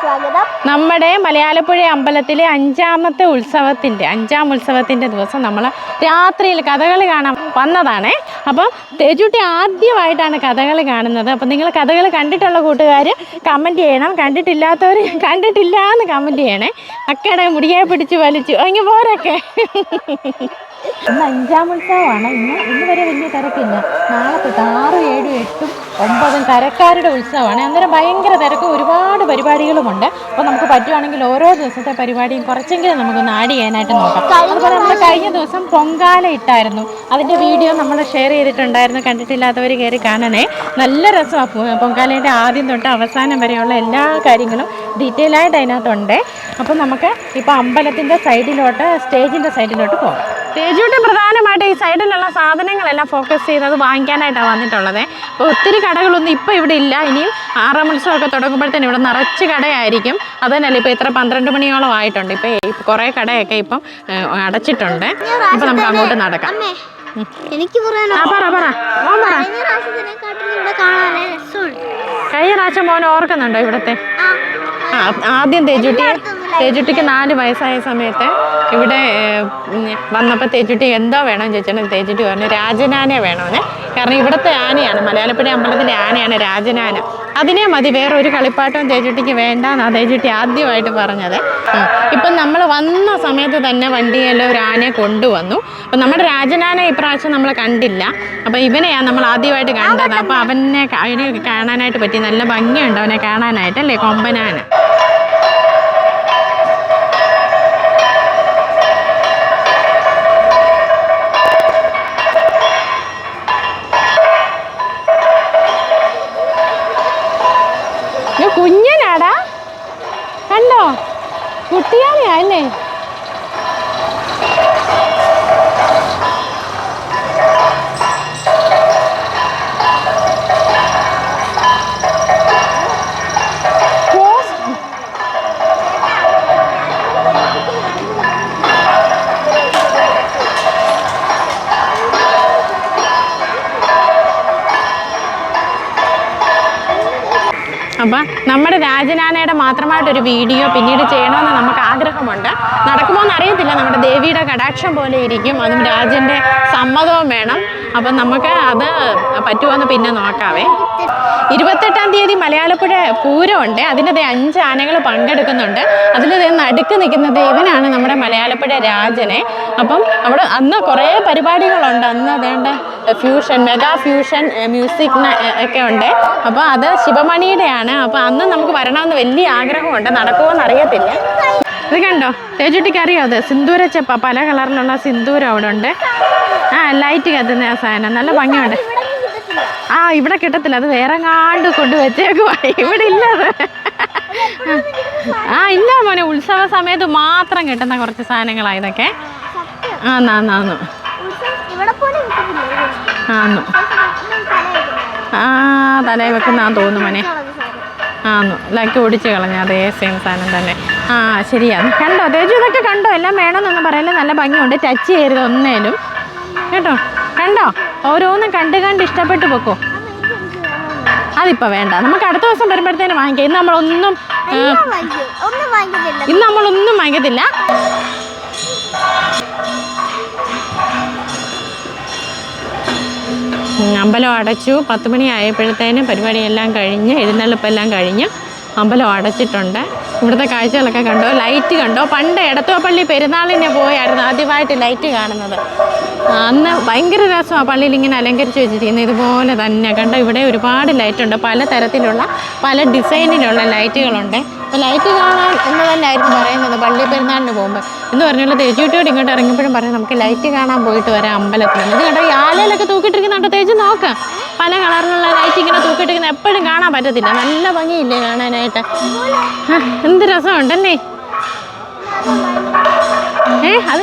സ്വാഗതം. നമ്മുടെ മലയാളപ്പുഴ അമ്പലത്തിലെ അഞ്ചാമത്തെ ഉത്സവത്തിന്റെ അഞ്ചാം ഉത്സവത്തിന്റെ ദിവസം നമ്മൾ രാത്രിയിൽ കഥകളി കാണാൻ വന്നതാണേ. അപ്പം തേജുട്ടി ആദ്യമായിട്ടാണ് കഥകളി കാണുന്നത്. അപ്പം നിങ്ങൾ കഥകളി കണ്ടിട്ടുള്ള കൂട്ടുകാർ കമന്റ് ചെയ്യണം. കണ്ടിട്ടില്ലാത്തവർ കണ്ടിട്ടില്ല എന്ന് കമന്റ് ചെയ്യണേ. അക്കയുടെ മുടിയെ പിടിച്ച് വലിച്ചു. അങ്ങ് പോരൊക്കെ. ഇന്ന് അഞ്ചാം ഉത്സവമാണ്. ഇന്ന് ഇന്ന് വരെ വലിയ തിരക്കില്ല. നാളെ തൊട്ട് ആറും ഏഴും എട്ടും ഒമ്പതും കരക്കാരുടെ ഉത്സവമാണ്. അന്നേരം ഭയങ്കര തിരക്കും. ഒരുപാട് പരിപാടികളുമുണ്ട്. അപ്പോൾ നമുക്ക് പറ്റുവാണെങ്കിൽ ഓരോ ദിവസത്തെ പരിപാടിയും കുറച്ചെങ്കിലും നമുക്ക് ആഡ് ചെയ്യാനായിട്ട് നോക്കാം. അതുപോലെ നമ്മൾ കഴിഞ്ഞ ദിവസം പൊങ്കാല ഇട്ടായിരുന്നു. അതിന്റെ വീഡിയോ നമ്മൾ ഷെയർ ചെയ്തിട്ടുണ്ടായിരുന്നു. കണ്ടിട്ടില്ലാത്തവർ കയറി കാണണേ. നല്ല രസമാണ് പൊങ്കാലയുടെ ആദ്യം തൊട്ട് അവസാനം വരെയുള്ള എല്ലാ കാര്യങ്ങളും ഡീറ്റെയിൽ ആയിട്ട് അതിനകത്തുണ്ട്. അപ്പോൾ നമുക്ക് ഇപ്പോൾ അമ്പലത്തിന്റെ സൈഡിലോട്ട് സ്റ്റേജിന്റെ സൈഡിലോട്ട് പോകാം സ്റ്റേജിലോട്ട് പ്രധാനമായിട്ട് ഈ സൈഡിലുള്ള സാധനങ്ങളെല്ലാം ഫോക്കസ് ചെയ്തത് വാങ്ങിക്കാനായിട്ടാണ് വന്നിട്ടുള്ളത്. അപ്പോൾ ഒത്തിരി കടകളൊന്നും ഇപ്പോൾ ഇവിടെ ഇല്ല. ഇനിയും ആറാം ഉത്സവമൊക്കെ തുടങ്ങുമ്പോഴത്തേനും ഇവിടെ നിറച്ച് കടയായിരിക്കും. അത് തന്നെയല്ല ഇപ്പോൾ ഇത്ര പന്ത്രണ്ട് മണിയോളം ആയിട്ടുണ്ട്. ഇപ്പോൾ കുറേ കടയൊക്കെ ഇപ്പം അടച്ചിട്ടുണ്ട്. അപ്പോൾ നമുക്ക് അങ്ങോട്ട് നടക്കാം. അമ്മേ എനിക്ക് കഴിഞ്ഞ പ്രാവശ്യം മോൻ ഓർക്കുന്നുണ്ടോ ഇവിടത്തെ? ആദ്യം തേജുട്ടി തേജുട്ടിക്ക് നാല് വയസ്സായ സമയത്ത് ഇവിടെ വന്നപ്പോൾ തേജുട്ടി എന്തോ വേണം ചോദിച്ചാൽ തേജുട്ടി പറഞ്ഞു രാജനാനെ വേണമെന്ന് കാരണം ഇവിടുത്തെ ആനയാണ് മലയാളപ്പുഴ അമ്പലത്തിലെ ആനയാണ് രാജനാന. അതിനെ മതി വേറെ ഒരു കളിപ്പാട്ടവും തേജുട്ടിക്ക് വേണ്ടാന്നാണ് തേജുട്ടി ആദ്യമായിട്ട് പറഞ്ഞത്. ഇപ്പം നമ്മൾ വന്ന സമയത്ത് തന്നെ വണ്ടിയെല്ലാം ഒരു ആനയെ കൊണ്ടുവന്നു. അപ്പം നമ്മുടെ രാജനാനെ ഇപ്രാവശ്യം നമ്മൾ കണ്ടില്ല. അപ്പം ഇവനെയാണ് നമ്മൾ ആദ്യമായിട്ട് കണ്ടത്. അപ്പം അവനെ അതിനെ കാണാനായിട്ട് പറ്റി. നല്ല ഭംഗിയുണ്ട് അവനെ കാണാനായിട്ട് അല്ലേ? കൊമ്പനാന. നമ്മുടെ രാജനാനയുടെ മാത്രമായിട്ടൊരു വീഡിയോ പിന്നീട് ചെയ്യണമെന്ന് നമുക്ക് ആഗ്രഹമുണ്ട്. നടക്കുമോ എന്ന് അറിയത്തില്ല നമ്മുടെ ദേവിയുടെ കടാക്ഷം പോലെ ഇരിക്കും. അതും രാജന്റെ സമ്മതവും വേണം. അപ്പം നമുക്ക് അത് പറ്റുമോ എന്ന് പിന്നെ നോക്കാവേ. ഇരുപത്തെട്ടാം തീയതി മലയാളപ്പുഴ പൂരമുണ്ട്. അതിന് ദേ അഞ്ച് ആനകൾ പങ്കെടുക്കുന്നുണ്ട്. അതിൽ നടുക്ക് നിൽക്കുന്ന ദേവനാണ് നമ്മുടെ മലയാളപ്പുഴ രാജനെ. അപ്പം അവിടെ അന്ന് കുറേ പരിപാടികളുണ്ട്. അന്ന് അതേണ്ട ഫ്യൂഷൻ മെഗാ ഫ്യൂഷൻ മ്യൂസിക് ഒക്കെ ഉണ്ട്. അപ്പോൾ അത് ശിവമണിയുടെയാണ്. അപ്പോൾ അന്ന് നമുക്ക് വരണമെന്ന് വലിയ ആഗ്രഹമുണ്ട്. നടക്കുമോയെന്ന് അറിയത്തില്ല. ഇത് കണ്ടോ? തേജുട്ടിക്ക് അറിയോ അത്? സിന്ദൂരച്ചപ്പ പല കളറിലുള്ള സിന്ദൂരം അവിടെ ഉണ്ട്. ആ ലൈറ്റ് കത്തുന്ന ആ സാധനം. നല്ല ഭംഗിയുണ്ട്. ആ ഇവിടെ കിട്ടത്തില്ല. അത് വേറെ കാണ്ട് കൊണ്ട് വെച്ചേക്കുവാ. ഇവിടെ ഇല്ല അത് ആ ഇല്ല മോനെ. ഉത്സവ സമയത്ത് മാത്രം കിട്ടുന്ന കുറച്ച് സാധനങ്ങളാ ഇതൊക്കെ. ആ കിട്ടുന്നില്ല ആന്നു ആ തലയിൽ വെക്കുന്നാന്ന് തോന്നുന്നു മോനെ. ആന്നു ലൈക്ക് ഓടിച്ച് കളഞ്ഞ അതേ സെയിം സാധനം തന്നെ. ആ ശരിയാണ് കണ്ടോ? തേജു ഇതൊക്കെ കണ്ടോ? എല്ലാം വേണമെന്നൊന്നും പറയല്ലേ? നല്ല ഭംഗിയുണ്ട്. ടച്ച് ചെയ്യരുത് ഒന്നേലും. കേട്ടോ? കണ്ടോ? ഓരോന്നും കണ്ട് കണ്ട് ഇഷ്ടപ്പെട്ടു പോക്കോ അതിപ്പോൾ വേണ്ട. നമുക്ക് അടുത്ത ദിവസം വരുമ്പോഴത്തേനും വാങ്ങിക്കാം. ഇന്ന് നമ്മളൊന്നും ഇന്ന് നമ്മളൊന്നും വാങ്ങിക്കത്തില്ല. അമ്പലം അടച്ചു. പത്ത് മണി ആയപ്പോഴത്തേനും പരിപാടിയെല്ലാം കഴിഞ്ഞ് എഴുന്നള്ളിപ്പെല്ലാം കഴിഞ്ഞ് അമ്പലം അടച്ചിട്ടുണ്ട്. ഇവിടുത്തെ കാഴ്ചകളൊക്കെ കണ്ടോ? ലൈറ്റ് കണ്ടോ? പണ്ട് എടത്തുവപ്പള്ളി പെരുന്നാളിനെ പോയായിരുന്നു ആദ്യമായിട്ട് ലൈറ്റ് കാണുന്നത്. അന്ന് ഭയങ്കര രസമാണ് പള്ളിയിൽ ഇങ്ങനെ അലങ്കരിച്ച് വെച്ചിരിക്കുന്നത്. ഇതുപോലെ തന്നെ കണ്ട ഇവിടെ ഒരുപാട് ലൈറ്റ് ഉണ്ട്. പല തരത്തിലുള്ള പല ഡിസൈനിലുള്ള ലൈറ്റുകളുണ്ട് അപ്പോൾ ലൈറ്റ് കാണാൻ എന്ന് തന്നെയായിരുന്നു പറയുന്നത് പള്ളി പെരുന്നാളിന് പോകുമ്പോൾ എന്ന് പറഞ്ഞുള്ള തേജുവിട്ടോട് ഇങ്ങോട്ട് ഇറങ്ങിയപ്പോഴും പറയാം നമുക്ക് ലൈറ്റ് കാണാൻ പോയിട്ട് വരാം അമ്പലത്തിൽ. ഇത് കണ്ടോ ഈ ആലയിലൊക്കെ തൂക്കിയിട്ടിരിക്കുന്നുണ്ടോ തേജ് നോക്കാം. പല കളറിലുള്ള ലൈറ്റ് ഇങ്ങനെ തൂക്കിയിട്ടിരിക്കുന്നത് എപ്പോഴും കാണാൻ പറ്റത്തില്ല. നല്ല ഭംഗിയില്ലേ കാണാനായിട്ട്. എന്ത് രസമുണ്ടല്ലേ? ഏ അത്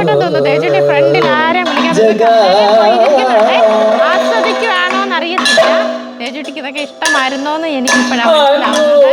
ഇഷ്ടപ്പെട്ടെന്ന് തോന്നുന്നു. തേജുട്ടി ഫ്രണ്ടിൽ ആരെയും വിളിക്കാതെ ആസ്വദിക്കുവാണോന്ന് അറിയത്തില്ല തേജുട്ടിക്ക് ഇതൊക്കെ ഇഷ്ടമായിരുന്നോന്ന് എനിക്ക് ഇപ്പോഴാണ് മനസ്സിലാവുന്നത്.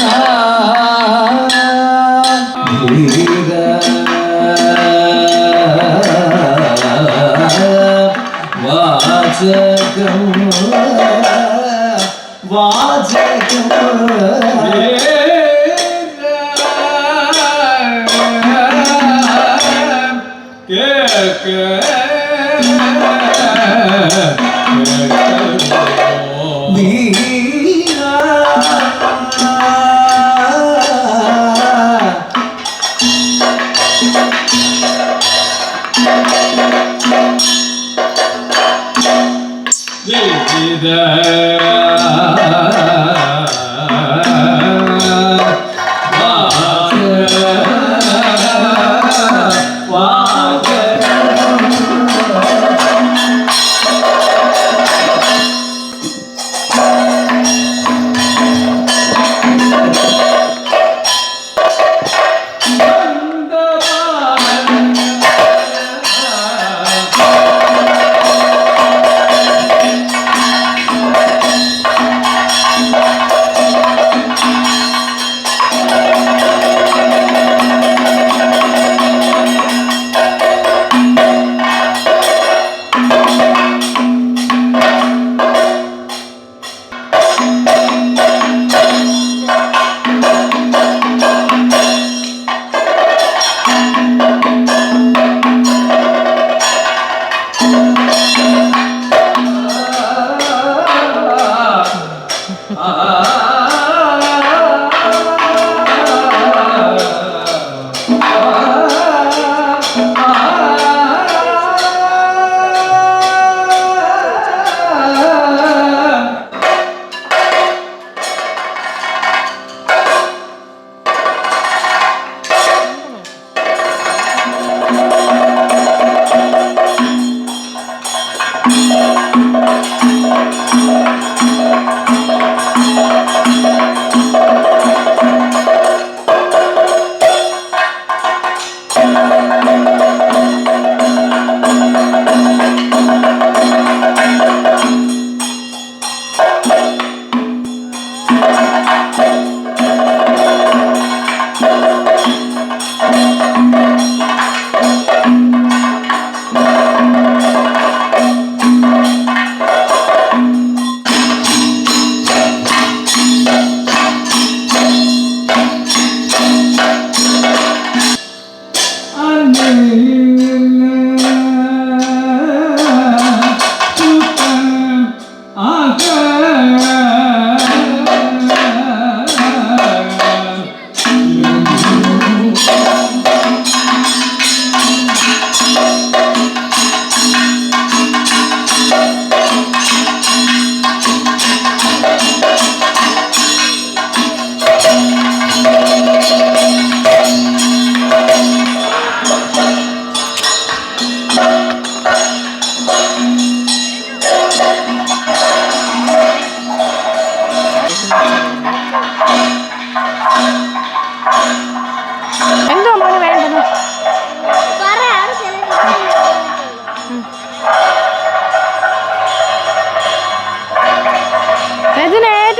വീര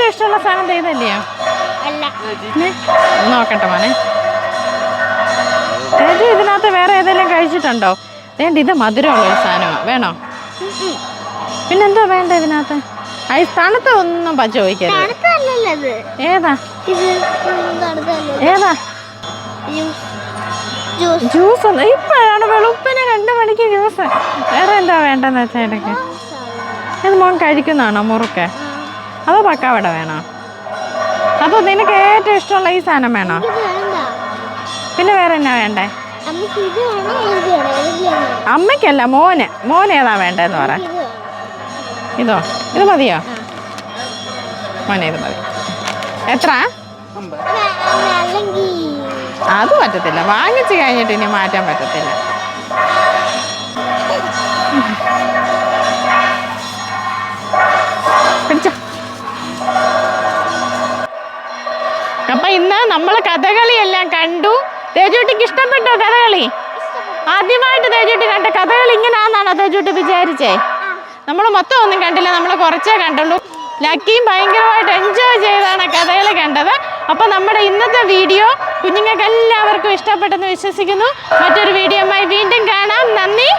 ചെയ്തല്ലയോ ഇഷ്ടമുള്ള സാധനം ഒന്ന് നോക്കട്ടെ മോനെ. ചേച്ചി ഇതിനകത്ത് വേറെ ഏതെങ്കിലും കഴിച്ചിട്ടുണ്ടോ? വേണ്ട ഇത് മധുരമുള്ള ഒരു സാധനമാണ് വേണോ? പിന്നെന്തോ വേണ്ട ഇതിനകത്ത്? ഐസ് തണുത്ത ഒന്നും പച്ച ചോദിക്കരുത് ഏതാ? ഏതാ? ജ്യൂസ്. ഒന്ന് ഇപ്പോഴാണ് വെളുപ്പിന് രണ്ട് മണിക്ക് ജ്യൂസ്. വേറെ എന്താ വേണ്ടെന്ന് വെച്ചാൽ ഇടയ്ക്ക് ഇത് മോൻ കഴിക്കുന്നതാണോ മുറുക്ക്? അതോ പക്കാവട വേണോ? അതോ നിനക്ക് ഏറ്റവും ഇഷ്ടമുള്ള ഈ സാധനം വേണോ? പിന്നെ വേറെ എന്നാ വേണ്ടേ? അമ്മയ്ക്കല്ല മോന്. മോന് ഏതാ വേണ്ടതെന്ന് പറ. ഇത് ഇതോ മതിയോ? മോനെ ഇത് മതി. എത്ര? അത് പറ്റത്തില്ല. വാങ്ങിച്ചു കഴിഞ്ഞിട്ട് ഇനി മാറ്റാൻ പറ്റത്തില്ല. ഇന്ന് നമ്മൾ കഥകളിയെല്ലാം കണ്ടു. തേജുട്ടിക്ക് ഇഷ്ടപ്പെട്ടോ കഥകളി? ആദ്യമായിട്ട് തേജുട്ടി കണ്ട കഥകളി ഇങ്ങനെയാണെന്നാണോ തേജുട്ടി വിചാരിച്ചേ? നമ്മൾ മൊത്തം ഒന്നും കണ്ടില്ല നമ്മൾ കുറച്ചേ കണ്ടുള്ളൂ. ലക്കിയും ഭയങ്കരമായിട്ട് എൻജോയ് ചെയ്താണ് കഥകളി കണ്ടത്. അപ്പോൾ നമ്മുടെ ഇന്നത്തെ വീഡിയോ കുഞ്ഞുങ്ങൾക്ക് എല്ലാവർക്കും ഇഷ്ടപ്പെട്ടെന്ന് വിശ്വസിക്കുന്നു. മറ്റൊരു വീഡിയോമായി വീണ്ടും കാണാം. നന്ദി.